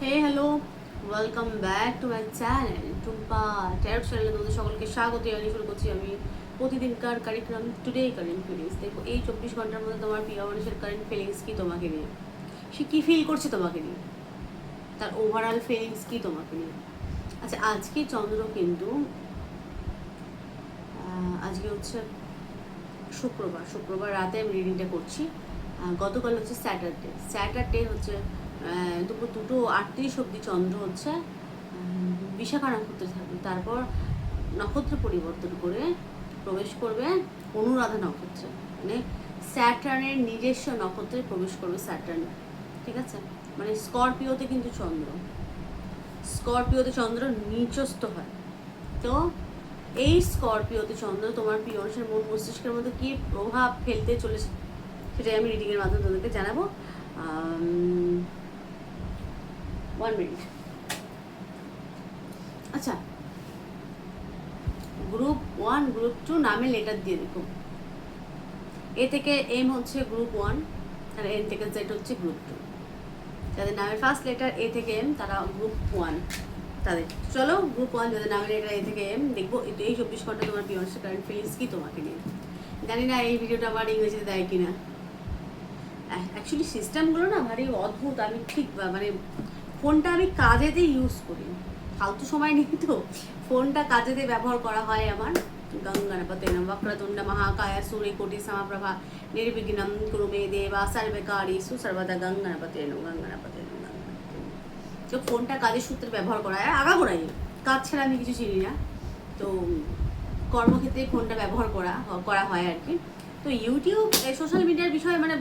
Hey hello welcome back to my channel Tumpa tarot চ্যানেলে তোমাদের সকলকে স্বাগত। জানিয়ে শুরু করছি আমি প্রতিদিনকার কারিক্রম টুডে কারেন্ট ফিলিংস দেখো, এই চব্বিশ ঘণ্টার মধ্যে তোমার প্রিয় মানুষের কারেন্ট ফিলিংস কি তোমাকে নিয়ে? সে কী ফিল করছে তোমাকে নিয়ে? তার ওভারঅল ফিলিংস কি তোমাকে নিয়ে? আচ্ছা আজকে চন্দ্র কিন্তু আজকে হচ্ছে শুক্রবার। শুক্রবার রাতে আমি রিডিংটা করছি। গতকাল হচ্ছে স্যাটারডে স্যাটারডে হচ্ছে দুপুর দুটো আটত্রিশ অব্দি চন্দ্র হচ্ছে বিশাখা নক্ষত্রে থাকবে। তারপর নক্ষত্র পরিবর্তন করে প্রবেশ করবে অনুরাধা নক্ষত্রে। মানে স্যাটার্নের নিজস্ব নক্ষত্রে প্রবেশ করবে স্যাটার্ন। ঠিক আছে? মানে স্করপিওতে কিন্তু চন্দ্র। স্করপিওতে চন্দ্র নিচস্থ হয়। তো এই স্করপিওতে চন্দ্র তোমার প্রিয় মানুষের মন মস্তিষ্কের মধ্যে কি প্রভাব ফেলতে চলেছে, সেটাই আমি রিডিংয়ের মাধ্যমে তোমাদেরকে জানাব। ওয়ান মিনিট আচ্ছা গ্রুপ ওয়ান গ্রুপ টু নামে লেটার দিয়ে দেখো। এ থেকে এম হচ্ছে গ্রুপ ওয়ান আর এন থেকে জেড হচ্ছে গ্রুপ টু যাদের নামের ফার্স্ট লেটার এ থেকে এম তারা গ্রুপ ওয়ান তাদের। চলো গ্রুপ ওয়ান যাদের নামের লেটার এ থেকে এম দেখব এই- চব্বিশ ঘণ্টা তোমার পিয়ন্সের কারেন্ট ফিলিংস কি তোমাকে নিয়ে। জানি না এই ভিডিওটা আবার ইংরেজিতে দেয় কিনা। অ্যাকচুয়ালি সিস্টেমগুলো না ভারী অদ্ভুত, আমি ঠিক মানে ফোনটা আমি কাজেতে ইউজ করি। ফালতু সময় নেই তো। ফোনটা কাজেতে ব্যবহার করা হয় আমার। গঙ্গণপতে নম বক্রতুণ্ড মহাকায় সূর্য কোটি সমাপ্রভা নির্বিঘ্নম কুরু মে দেবা সর্বকারী সুসর্বদা গঙ্গণপতে নম গঙ্গণপতে নম তো ফোনটা কাজের সূত্রে ব্যবহার করা হয়। আগাগোড়াই কাজ ছাড়া আমি কিছু চিনি না। তো কর্মক্ষেত্রে ফোনটা ব্যবহার করা করা হয় আর কি। তো ইউটিউব সোশ্যাল মিডিয়ার বিষয়ে মানে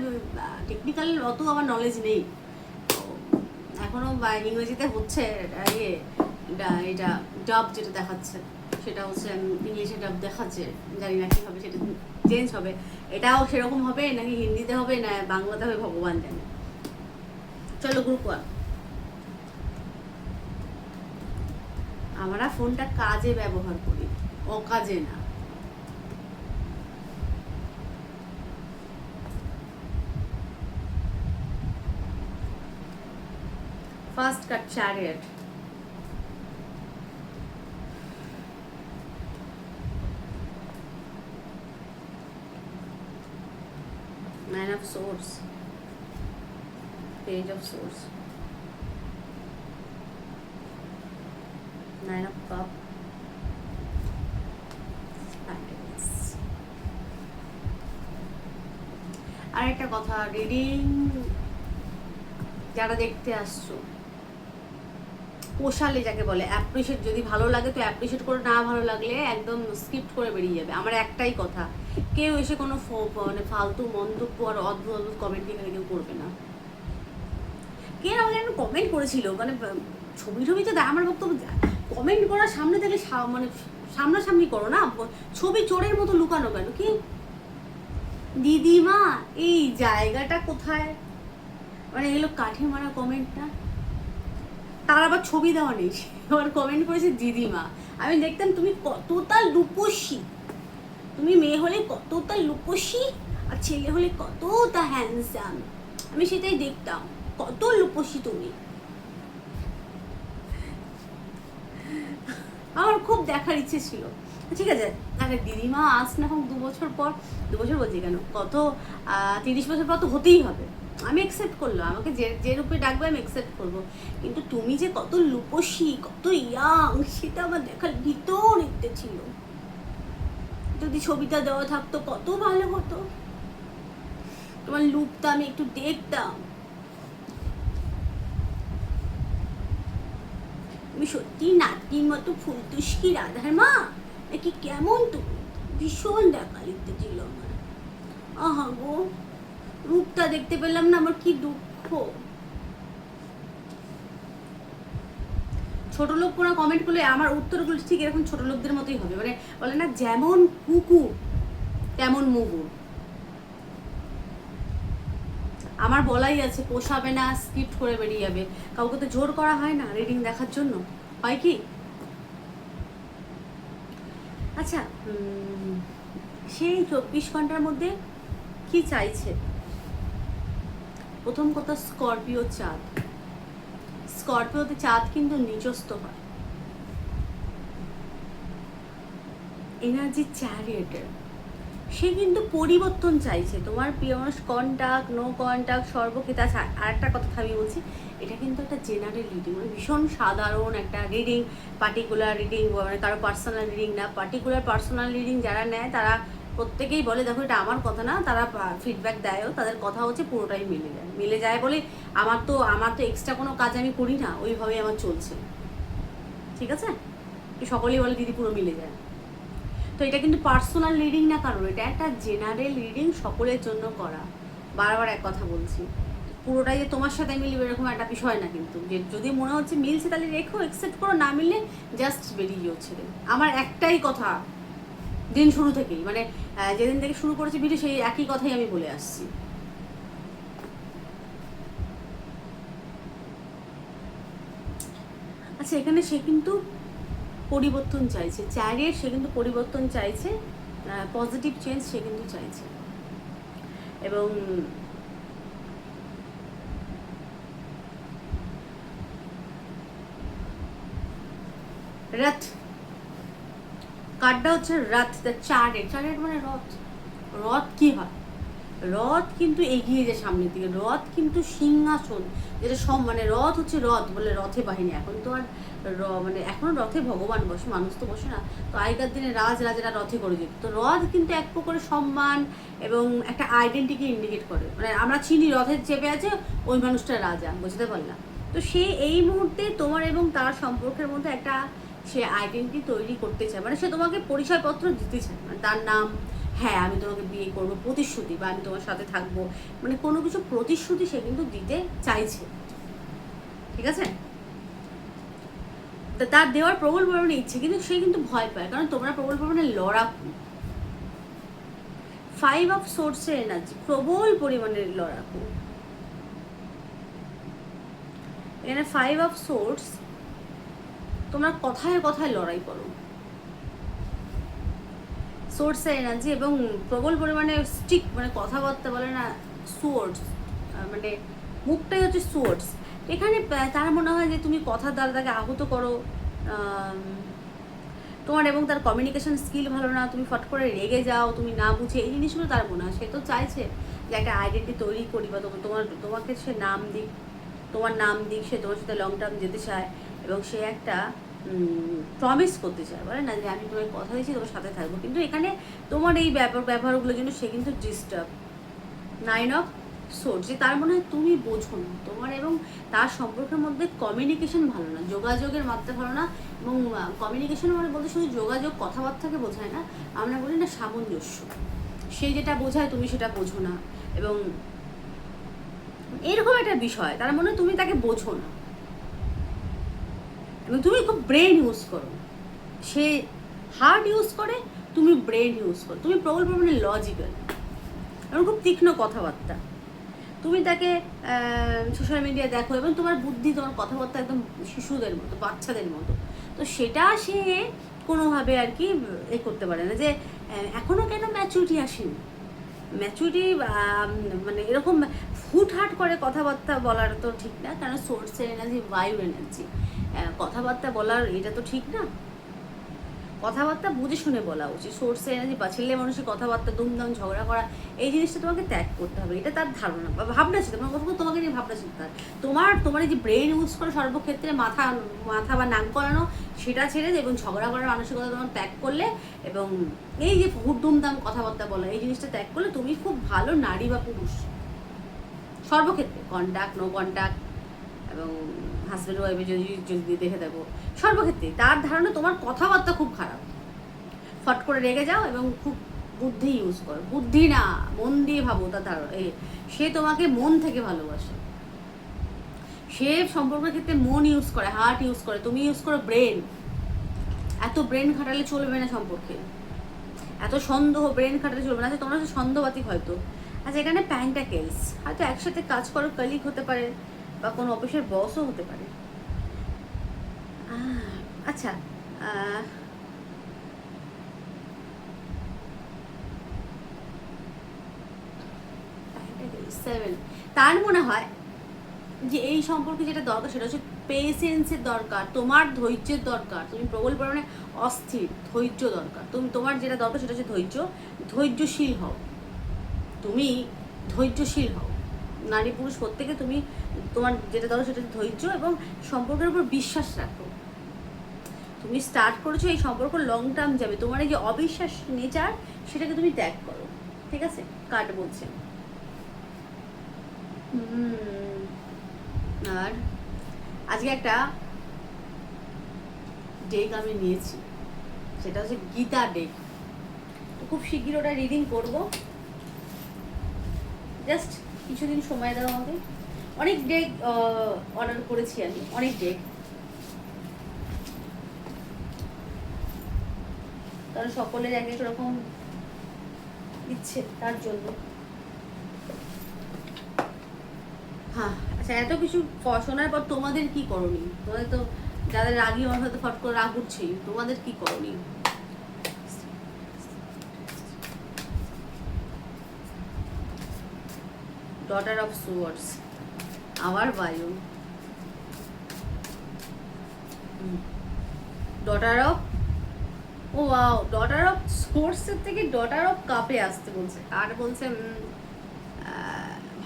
টেকনিক্যাল অত আমার নলেজ নেই। এখনও বা- ইংরেজিতে হচ্ছে ইয়ে এটা ডাব যেটা দেখাচ্ছে, সেটা হচ্ছে ইংলিশে ডাব দেখাচ্ছে, জানি না কী হবে সেটা চেঞ্জ হবে। এটাও সেরকম হবে নাকি হিন্দিতে হবে না বাংলাতে হবে ভগবান জানে। চলো গ্রুপ ওয়ান আমরা ফোনটা কাজে ব্যবহার করি, অকাজে না। First cut chariot Man of Swords, Page of Swords, Nine of Cup, Pentacles. আর একটা কথা রিডিং যারা দেখতে আসছো পোষালে যাকে বলে অ্যাপ্রিসিয়েট যদি ভালো লাগে তো অ্যাপ্রিসিয়েট করে না ভালো লাগলে একদম স্কিপ করে বেরিয়ে যাবে। আমার একটাই কথা, কেউ এসে কোনো মানে ফালতু মন্তব্য আর অদ্ভুত অদ্ভুত কমেন্ট এখানে কেউ করবে না। কে আমাকে একটা কমেন্ট করেছিল মানে ছবি ছবি তো দেয়, আমার বক্তব্য কমেন্ট করার সামনে থেকে মানে সামনাসামনি করো না ছবি চোরের মতো লুকানো কেন? কি? দিদিমা, এই জায়গাটা কোথায়? মানে এগুলো কাঠি মারা কমেন্ট না তার আবার ছবি দেওয়া নেই। আবার কমেন্ট করেছে, দিদিমা। আমি দেখতাম তুমি কতটা লুপসী তুমি মেয়ে হলে কতটা লুপসী আর ছেলে হলে কতটা হ্যান্ডসাম আমি সেটাই দেখতাম। কত লুপসী তুমি। আমার খুব দেখার ইচ্ছে ছিল। ঠিক আছে আরে দিদিমা আজ না হোক, দু বছর পর, দু বছর বলছি কেন? কত তিরিশ বছর পর তো হতেই হবে। আমি অ্যাকসেপ্ট করলাম। আমাকে যে যে রূপে ডাকবে, আমি অ্যাকসেপ্ট করব। কিন্তু তুমি যে কত লুপসী, কত ইয়াং সেটা আমার দেখার ভিতর ইচ্ছে ছিল। যদি ছবিটা দেওয়া থাকতো, কত ভালো হতো। তোমার লুকটা আমি একটু দেখতাম। তুমি সত্যি নাতির মতো ফুলতুষ্কি রাধার মা? নাকি কেমন তুমি? ভীষণ দেখা লিখতে ছিল আমার। আহা গো। রূপটা দেখতে পেলাম না, আমার কি দুঃখ? ছোট লোক কোনো কমেন্ট করলে, আমার উত্তরগুলো ঠিক এরকম ছোট লোকদের মতোই হবে। মানে বলে না, যেমন কুকুর, তেমন মুগুর। আমার বলাই আছে, পোষাবে না স্কিপ্ট করে বেরিয়ে যাবে। কাউকে তো জোর করা হয় না রিডিং দেখার জন্য। হয় কি? আচ্ছা সেই চব্বিশ ঘণ্টার মধ্যে কি চাইছে? প্রথম কথা স্করপিও চাঁদ। স্করপিওতে চাঁদ কিন্তু নিচস্ত হয়। এনার্জি চ্যারিয়েটের সে কিন্তু পরিবর্তন চাইছে। তোমার প্রিয় মানুষ কন্টাক্ট নো কন্টাক্ট সর্বক্ষেত্রে আচ্ছা আর একটা কথা আমি বলছি। এটা কিন্তু একটা জেনারেল রিডিং মানে ভীষণ সাধারণ একটা রিডিং পার্টিকুলার রিডিং মানে কারও পার্সোনাল রিডিং না। পার্টিকুলার পার্সোনাল রিডিং যারা নেয়, তারা প্রত্যেকেই বলে, দেখো, এটা আমার কথা না। তারা ফিডব্যাক দেয়ও। তাদের কথা হচ্ছে পুরোটাই মিলে যায়। মিলে যায় বলে, আমার তো আমার তো এক্সট্রা কোনো কাজ আমি করি না। ওইভাবেই আমার চলছে। ঠিক আছে? সকলেই বলে, দিদি, পুরো মিলে যায়। তো এটা কিন্তু পার্সোনাল রিডিং না কারণ এটা একটা জেনারেল রিডিং সকলের জন্য করা। বারবার এক কথা বলছি। পুরোটাই যে তোমার সাথে মিলবে এরকম একটা বিষয় না কিন্তু। যে যদি মনে হচ্ছে মিলছে, তাহলে রেখো অ্যাকসেপ্ট করো। না মিললে জাস্ট বেরিয়ে যাচ্ছে আমার একটাই কথা দিন শুরু থেকেই মানে যেদিন থেকে শুরু করেছি ভিডিও সেই একই কথাই আমি বলে আসছি। আচ্ছা এখানে সে কিন্তু পরিবর্তন চাইছে। চ্যারিয়েট সে কিন্তু পরিবর্তন চাইছে পজিটিভ চেঞ্জ সে কিন্তু চাইছে। এবং রথ কার্ডটা হচ্ছে রথ দ্য চারেট চারেট মানে রথ। রথ কি হয়? রথ কিন্তু এগিয়ে যায় সামনের দিকে। রথ কিন্তু সিংহাসন, যেটা সব মানে রথ হচ্ছে রথ বলে রথে বাহিনী। এখন তো আর মানে এখন রথে ভগবান বসে, মানুষ তো বসে না। তো আগেকার দিনে রাজ রাজারা রথে করে যেত। তো রথ কিন্তু এক প্রকারে সম্মান এবং একটা আইডেন্টিকে ইন্ডিকেট করে। মানে আমরা চিনি রথের চেপে আছে, ওই মানুষটা রাজা, বুঝতে পারলাম। তো সে এই মুহূর্তে তোমার এবং তার সম্পর্কের মধ্যে একটা সে আইডেন্টি তৈরি করতে চায় মানে সে তোমাকে পরিচয়পত্র দিতে চায় মানে তার নাম হ্যাঁ আমি তোমাকে বিয়ে করব, প্রতিশ্রুতি, বা আমি তোমার সাথে থাকব মানে কোনো কিছু প্রতিশ্রুতি সে কিন্তু দিতে চাইছে। ঠিক আছে? তা তার দেওয়ার প্রবল পরিমাণে ইচ্ছে, কিন্তু সে কিন্তু ভয় পায়, কারণ তোমরা প্রবল পরিমাণে লড়াকু। ফাইভ অফ সোর্সের এনার্জি প্রবল পরিমাণের লড়াকু। এখানে ফাইভ অফ সোর্স তোমরা কথায় কথায় লড়াই করো। সোর্সের এনার্জি এবং প্রবল পরিমাণে স্টিক মানে কথাবার্তা বলে না সোর্স মানে মুখটাই হচ্ছে সোর্স এখানে তার মনে হয় যে তুমি কথার দ্বারা তাকে আহত করো তোমার এবং তার কমিউনিকেশন স্কিল ভালো না, তুমি ফট করে রেগে যাও, তুমি না বুঝে, এই জিনিসগুলো তার মনে হয়, সে তো চাইছে যে একটা আইডেন্টি তৈরি করি বা তোমার, তোমাকে সে নাম দিক, তোমার নাম দিক, সে তোমার সাথে লং টার্ম যেতে চায় এবং সে একটা প্রমিস করতে চায়। বলে, না, যে আমি তোমার কথা দিয়েছি, তোমার সাথে থাকব। কিন্তু এখানে তোমার এই ব্যাপার ব্যবহারগুলোর জন্য সে কিন্তু ডিস্টার্ব নাইন অফ সোর্স যে তার মনে হয় তুমি বোঝো না। তোমার এবং তার সম্পর্কের মধ্যে কমিউনিকেশন ভালো না। যোগাযোগের মাত্রা ভালো না এবং কমিউনিকেশন মানে বলতে শুধু যোগাযোগ, কথাবার্তাকে বোঝায় না। আমরা বলি, না, সামঞ্জস্য। সে যেটা বোঝায়, তুমি সেটা বোঝো না। এবং এরকম একটা বিষয়, তার মনে হয় তুমি তাকে বোঝো না। এবং তুমি খুব ব্রেন ইউজ করো। সে হার্ড ইউজ করে, তুমি ব্রেন ইউজ করো। তুমি প্রবল পরিমাণে লজিক্যাল এবং খুব তীক্ষ্ণ কথাবার্তা। তুমি তাকে সোশ্যাল মিডিয়া দেখো এবং তোমার বুদ্ধি, তোমার কথাবার্তা একদম শিশুদের মতো, বাচ্চাদের মতো। তো সেটা সে কোনোভাবে আর কি এ করতে পারে না যে এখনও কেন ম্যাচুরিটি আসেনি? ম্যাচুরিটি মানে এরকম হুটহাট করে কথাবার্তা বলার তো ঠিক না, কারণ সোর্সের এনার্জি বায়ু এনার্জি কথাবার্তা বলার এটা তো ঠিক না। কথাবার্তা বুঝে শুনে বলা উচিত। সোর্সে এনার্জি বা ছেলে মানুষের কথাবার্তা, দুমদাম, ঝগড়া করা, এই জিনিসটা তোমাকে ত্যাগ করতে হবে। এটা তার ধারণা বা ভাবনা চিন্তা তোমার কথা তোমাকে নিয়ে ভাবনা চিন্তা তোমার তোমার এই যে ব্রেন ইউজ করে সর্বক্ষেত্রে মাথা মাথা বা নাক করানো সেটা ছেড়ে দিয়ে এবং ঝগড়া করার মানসিকতা তোমার ত্যাগ করলে এবং এই যে দুমদাম কথাবার্তা বলা, এই জিনিসটা ত্যাগ করলে তুমি খুব ভালো নারী বা পুরুষ। সর্বক্ষেত্রে। কন্ট্যাক্ট নো কন্ট্যাক্ট এবং হাজব্যান্ড ওয়াইফে যদি যদি দেখে থাকো, সর্বক্ষেত্রে তার ধারণা তোমার কথাবার্তা খুব খারাপ। ফট করে রেগে যাও এবং খুব বুদ্ধি ইউজ করো। বুদ্ধি না, মন দিয়ে ভাবো তার ধারণা। সে তোমাকে মন থেকে ভালোবাসে। সে সম্পর্কের ক্ষেত্রে মন ইউজ করে হার্ট ইউজ করে, তুমি ইউজ করো ব্রেন এত ব্রেন খাটালে চলবে না সম্পর্কে। এত সন্দেহ ব্রেন খাটালে চলবে না। আচ্ছা তোমরা সন্দেহবাতিক হয়তো। আচ্ছা এখানে প্যান্টাকেলস হয়তো একসাথে কাজ করো কলিগ হতে পারে। বা কোনো অফিসের বসও হতে পারে। আচ্ছা তার মনে হয় যে এই সম্পর্কে যেটা দরকার সেটা হচ্ছে পেশেন্সের দরকার, তোমার ধৈর্যের দরকার। তুমি প্রবল পরিমাণে অস্থির, ধৈর্য দরকার। তুমি, তোমার যেটা দরকার সেটা হচ্ছে ধৈর্য, ধৈর্যশীল হও। তুমি ধৈর্যশীল হও। নারী পুরুষ প্রত্যেকে তুমি তোমার যেটা দরকার সেটা ধৈর্য এবং সম্পর্কের উপর বিশ্বাস রাখো। তুমি স্টার্ট করেছ এই সম্পর্ক লং টার্ম যাবে। তোমার এই যে অবিশ্বাস নেচার, সেটাকে তুমি ত্যাগ করো। ঠিক আছে? কাট বলছে। আর আজকে একটা ডেক আমি নিয়েছি। সেটা হচ্ছে গীতা ডেক খুব শিগগির ওটা রিডিং করব। জাস্ট কিছুদিন সময় দাও আমাকে অনেক ডেক অর্ডার করেছি আমি, অনেক ডেক কারণ সকলের এক এক রকম ইচ্ছে তার জন্য। হ্যাঁ আচ্ছা এত কিছু শোনার পর তোমাদের কি করণীয়? তোমাদের তো যাদের রাগি আমার হয়তো ফট করে রাগ উঠছেই। তোমাদের কি করণীয়? ডটার অফ সুয়ার্স আওয়ার বায়ু ডটার অফ ও ওয়াও ডটার অফ সোর্সের থেকে ডটার অফ কাপে আসতে বলছে। আর বলছে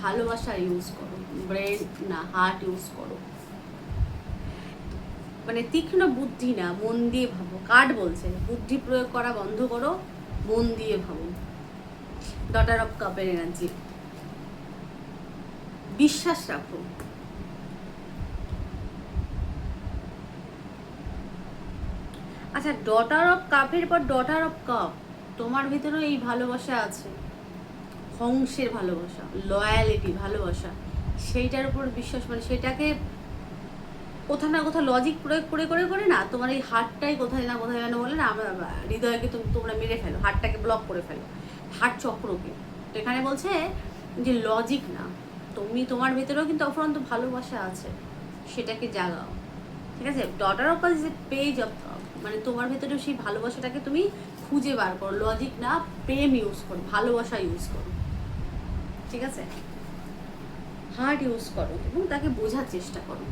ভালোবাসা ইউজ করো ব্রেন না হার্ট ইউজ করো। মানে তীক্ষ্ণ বুদ্ধি না, মন দিয়ে ভাবো। কার্ড বলছে, বুদ্ধি প্রয়োগ করা বন্ধ করো, মন দিয়ে ভাবো। ডটার অফ কাপের এনার্জি বিশ্বাস রাখো। আচ্ছা ডটার অফ কাপের পর ডটার অফ কাপ তোমার ভিতরেও এই ভালোবাসা আছে। হংসের ভালোবাসা লয়ালিটি ভালোবাসা, সেইটার উপর বিশ্বাস মানে সেটাকে কোথাও না কোথাও লজিক প্রয়োগ করে করে করে না তোমার এই হার্টটাই কোথায় না কোথায় যেন বলে না, আমরা, হৃদয়কে তুমি তোমরা মেরে ফেলো হার্টটাকে ব্লক করে ফেলো। হার্ট চক্রকে, তো এখানে বলছে যে লজিক না। তুমি তোমার ভেতরেও কিন্তু অফরন্ত ভালোবাসা আছে, সেটাকে জাগাও। ঠিক আছে? Daughter of is a page of মানে তোমার ভেতরেও সেই ভালোবাসাটাকে তুমি খুঁজে বার করো। লজিক না, প্রেম ইউজ করো, ভালোবাসা ইউজ করো। ঠিক আছে? হার্ট ইউজ করো এবং তাকে বোঝার চেষ্টা করো।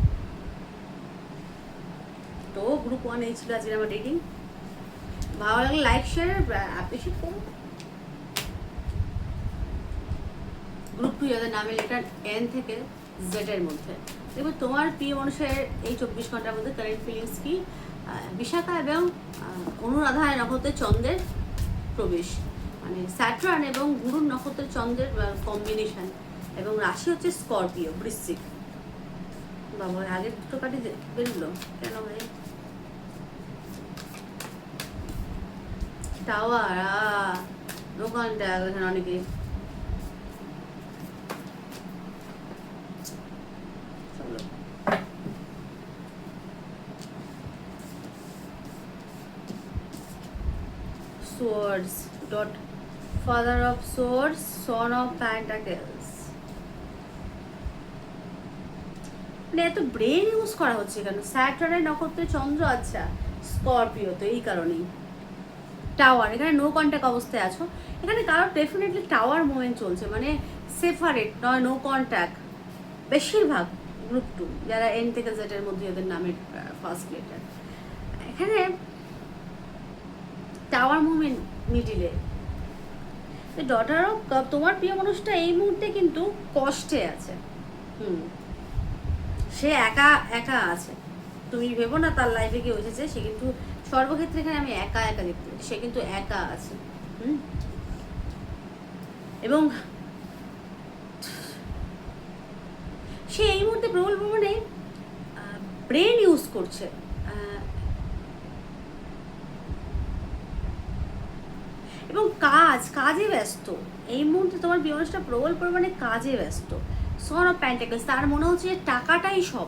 তো গ্রুপ ওয়ান এই ছিল আজকে আমার রিডিং ভালো লাগলে লাইক শেয়ার অ্যাপ্রিসিয়েট করো। গ্রুপ টু যাদের নামে লেটার এন থেকে জেড এর মধ্যে। দেখবে তোমার প্রিয় মানুষের এই চব্বিশ ঘণ্টার মধ্যে কারেন্ট ফিলিংস কি? বিশাখা এবং অনুরাধা নক্ষত্রের চন্দ্রের প্রবেশ। মানে স্যাটরান এবং গুরুর নক্ষত্রের চন্দ্রের কম্বিনেশন এবং রাশি হচ্ছে স্করপিও বৃশ্চিক। বাবা আগের দুটো কাটি বেরোলো। কেন ভাই টাওয়ার দোকানটা অনেকে চলো swords dot father of swords, son of pentacles. মানে এত ব্রেন ইউজ করা হচ্ছে কেন? স্যাটারের নক্ষত্রে চন্দ্র আচ্ছা স্করপিও তো এই কারণেই। টাওয়ার এখানে নো কন্ট্যাক্ট অবস্থায় আছো। এখানে কারোর ডেফিনেটলি টাওয়ার মুভমেন্ট চলছে মানে সেফারেট নয় নো কন্ট্যাক্ট বেশিরভাগ গ্রুপ টু যারা এন থেকে জেটের মধ্যে, ওদের নামের ফার্স্ট লেটার এখানে টাওয়ার মুভমেন্ট মিডিলে। ডটার অফ তোমার প্রিয় মানুষটা এই মুহূর্তে কিন্তু কষ্টে আছে। হুম। সে একা একা আছে। তুমি ভেবো না তার লাইফে কেউ এসেছে সে কিন্তু সর্বক্ষেত্রে এখানে আমি একা একা দেখতে সে কিন্তু একা আছে। হুম। এবং সে এই মুহূর্তে প্রবল ভ্রমণে ব্রেন ইউজ করছে আহ, এবং কাজ, কাজে ব্যস্ত। এই মুহূর্তে তোমার বিমানটা প্রবল পরিমাণে কাজে ব্যস্ত। সন অফ প্যান্টাকলস তার মনে হচ্ছে যে টাকাটাই সব।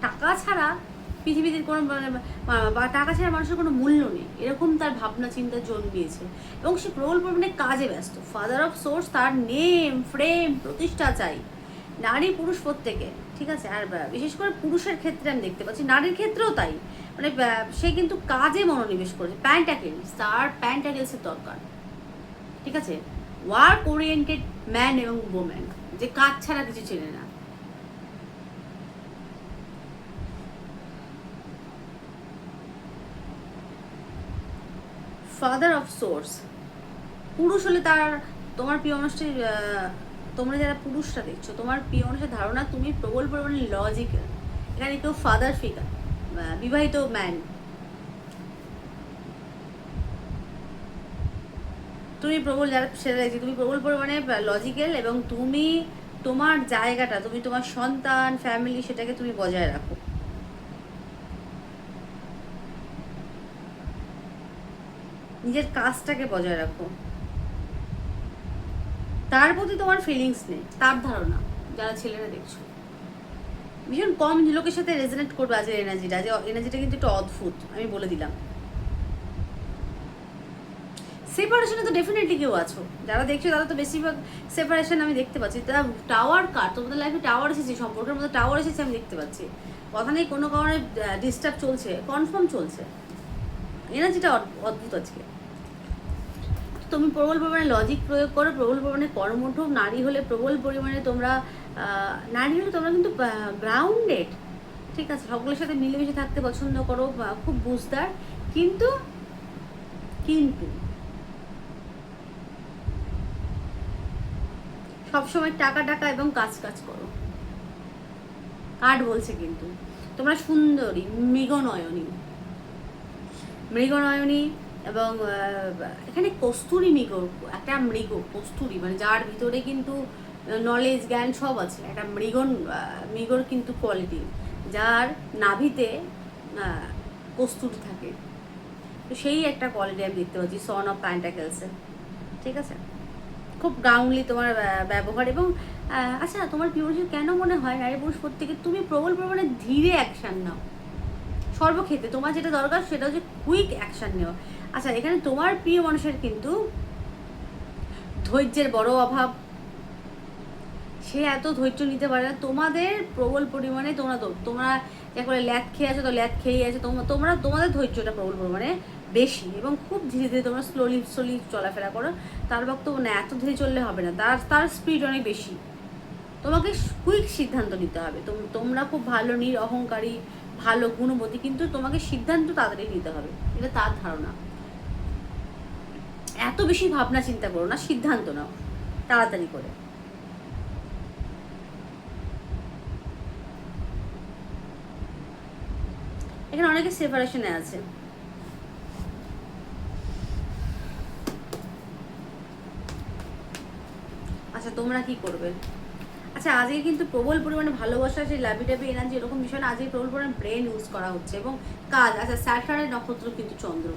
টাকা ছাড়া পৃথিবীতে কোনো মানে বা- বা টাকা ছাড়া মানুষের কোনো মূল্য নেই। এরকম তার ভাবনা, চিন্তা জন্মিয়েছে। এবং সে প্রবল পরিমাণে কাজে ব্যস্ত। ফাদার অফ সোর্স তার নেম ফ্রেম প্রতিষ্ঠা চাই। নারী, পুরুষ প্রত্যেকে, ঠিক আছে? আর বিশেষ করে পুরুষের ক্ষেত্রে আমি দেখতে পাচ্ছি, নারীর ক্ষেত্রেও তাই। মানে সে কিন্তু কাজে মনোনিবেশ করেছে। প্যান্টাকেলস তার প্যান্টাকেলসের দরকার। ঠিক আছে? ওয়ার্ক ওরিয়েন্টেড ম্যান এবং ওম্যান যে কাজ ছাড়া কিছু চেনে না। ফাদার অফ সোর্স পুরুষ হলে তার, তোমার প্রিয় মানুষটির তোমরা যারা পুরুষরা দেখছ, তোমার প্রিয় মানুষের ধারণা তুমি প্রবল পরিমাণে লজিক্যাল এখানে কেউ ফাদার ফিগার বিবাহিত ম্যান তুমি প্রবল যারা সেটা দেখছি তুমি প্রবল পরিমাণে লজিক্যাল এবং তুমি তোমার জায়গাটা, তুমি তোমার সন্তান ফ্যামিলি সেটাকে তুমি বজায় রাখো। নিজের কাজটাকে বজায় রাখো। তার প্রতি তোমার ফিলিংস নেই, তার ধারণা, যারা ছেলেরা দেখছ। ভীষণ কম লোকের সাথে রেজনেট করবে আজকের এনার্জিটা আজ এনার্জিটা কিন্তু একটু অদ্ভুত, আমি বলে দিলাম। সেপারেশনে তো ডেফিনেটলি কেউ আছো। যারা দেখছ, তারা তো বেশিরভাগ সেপারেশন আমি দেখতে পাচ্ছি। তারা টাওয়ার কার? তোমাদের লাইফে টাওয়ার এসেছে, সম্পর্কের মধ্যে টাওয়ার এসেছে আমি দেখতে পাচ্ছি। কথা নেই, কোনো কারণে ডিস্টার্ব চলছে কনফার্ম চলছে। এনার্জিটা অদ্ভুত আজকে। তুমি প্রবল পরিমাণে লজিক প্রয়োগ করো, প্রবল পরিমাণে কর্মঠ নারী হলে প্রবল পরিমাণে তোমরা নারী হলে তোমরা কিন্তু গ্রাউন্ডেড ঠিক আছে, সকলের সাথে মিলেমিশে থাকতে পছন্দ করো খুব বুঝদার। কিন্তু কিন্তু সবসময় টাকা টাকা এবং কাজ কাজ করো। কার্ড বলছে কিন্তু। তোমরা সুন্দরী, মৃগনয়নী। মৃগনয়নী এবং এখানে কস্তুরি মৃগ, একটা মৃগ, কস্তুরি মানে যার ভিতরে কিন্তু নলেজ জ্ঞান সব আছে। একটা মৃগন মৃগর কিন্তু কোয়ালিটি যার নাভিতে কস্তুরি থাকে। তো সেই একটা কোয়ালিটি আমি দেখতে পাচ্ছি সন অফ প্যান্টাকেলসে ঠিক আছে? খুব গাউনলি তোমার ব্যবহার এবং আচ্ছা তোমার মানুষের কেন মনে হয়? নারী পুরুষ প্রত্যেকে তুমি প্রবল প্রমাণে ধীরে অ্যাকশান নাও। সর্বক্ষেত্রে তোমার যেটা দরকার সেটা হচ্ছে কুইক অ্যাকশান নেওয়া। আচ্ছা এখানে তোমার প্রিয় মানুষের কিন্তু ধৈর্যের বড় অভাব। সে এত ধৈর্য নিতে পারে না। তোমাদের প্রবল পরিমাণে তোমরা তোমরা যা করে ল্যাদ খেয়ে আছো, তো ল্যাদ খেয়ে আছে। তোমরা, তোমাদের ধৈর্যটা প্রবল পরিমাণে বেশি এবং খুব ধীরে ধীরে তোমরা স্লোলি স্লোলি চলাফেরা করো। তার বক্তব্য না, এত ধীরে চললে হবে না। তার তার স্পিড অনেক বেশি। তোমাকে কুইক সিদ্ধান্ত নিতে হবে। তোম- তোমরা খুব ভালো, নির, অহংকারী, ভালো, গুণবতী, কিন্তু তোমাকে সিদ্ধান্ত তাড়াতাড়ি নিতে হবে। এটা তার ধারণা। এত বেশি ভাবনা চিন্তা করো না, সিদ্ধান্ত নাও, তাড়াতাড়ি করে। এখানে অনেকে সেপারেশনে আছে। আচ্ছা তোমরা কি করবে? আচ্ছা আজকে কিন্তু প্রবল পরিমাণে ভালোবাসা যে লাভি টাভি এনার্জি এরকম বিষয় আজকে প্রবল পরিমাণে ব্রেন ইউজ করা হচ্ছে এবং কাজ আচ্ছা স্যাটার্নের নক্ষত্র কিন্তু চন্দ্র।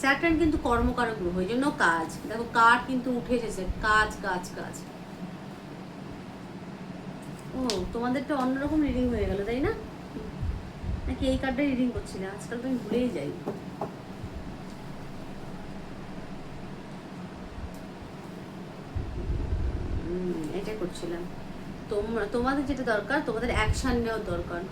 স্যাটার্ন কিন্তু কর্মকারক গ্রহ, এই জন্য কাজ। দেখো, কার কিন্তু উঠে এসেছে, কাজ কাজ কাজ। ও, তোমাদেরটা অন্যরকম রিডিং হয়ে গেল, তাই না? নাকি এই কার্ডটা রিডিং করছিলে? আজকাল তো আমি ভুলেই যাই। এটা করছিলাম। তোমরা, তোমাদের যেটা দরকার, তোমাদের অ্যাকশন নেওয়ার দরকার।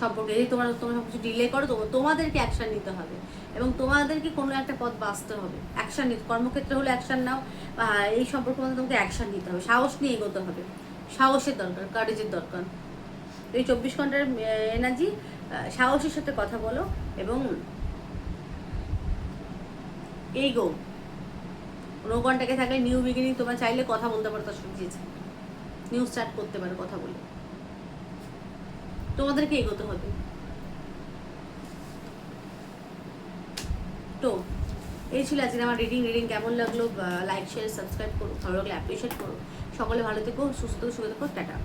সম্পর্কে যদি তোমরা তোমরা সব ডিলে করো, তো তোমাদেরকে অ্যাকশন নিতে হবে। এবং তোমাদেরকে কোনো একটা পথ বাঁচতে হবে। অ্যাকশন নিতে, কর্মক্ষেত্রে হলে অ্যাকশন নাও, বা এই সম্পর্কের মধ্যে তোমাকে অ্যাকশন নিতে হবে। সাহস নিয়ে এগোতে হবে। সাহসের দরকার কারেজের দরকার। এই চব্বিশ ঘণ্টার এনার্জি সাহসের সাথে কথা বলো এবং এই গো কোনো কন্টাক্টে থাকলে নিউ বিগিনিং তোমার চাইলে কথা বলতে পারো তার সঙ্গে নিউ স্টার্ট করতে পারো, কথা বলে। তোমাদেরকে এগোতে হবে। তো, এই ছিল আজকে আমার রিডিং রিডিং কেমন লাগল? লাইক শেয়ার সাবস্ক্রাইব করো, ভালো লাগলে অ্যাপ্রিসিয়েট করো। সকলে ভালো থেকো, সুস্থ সুখে থেকো, টাটা।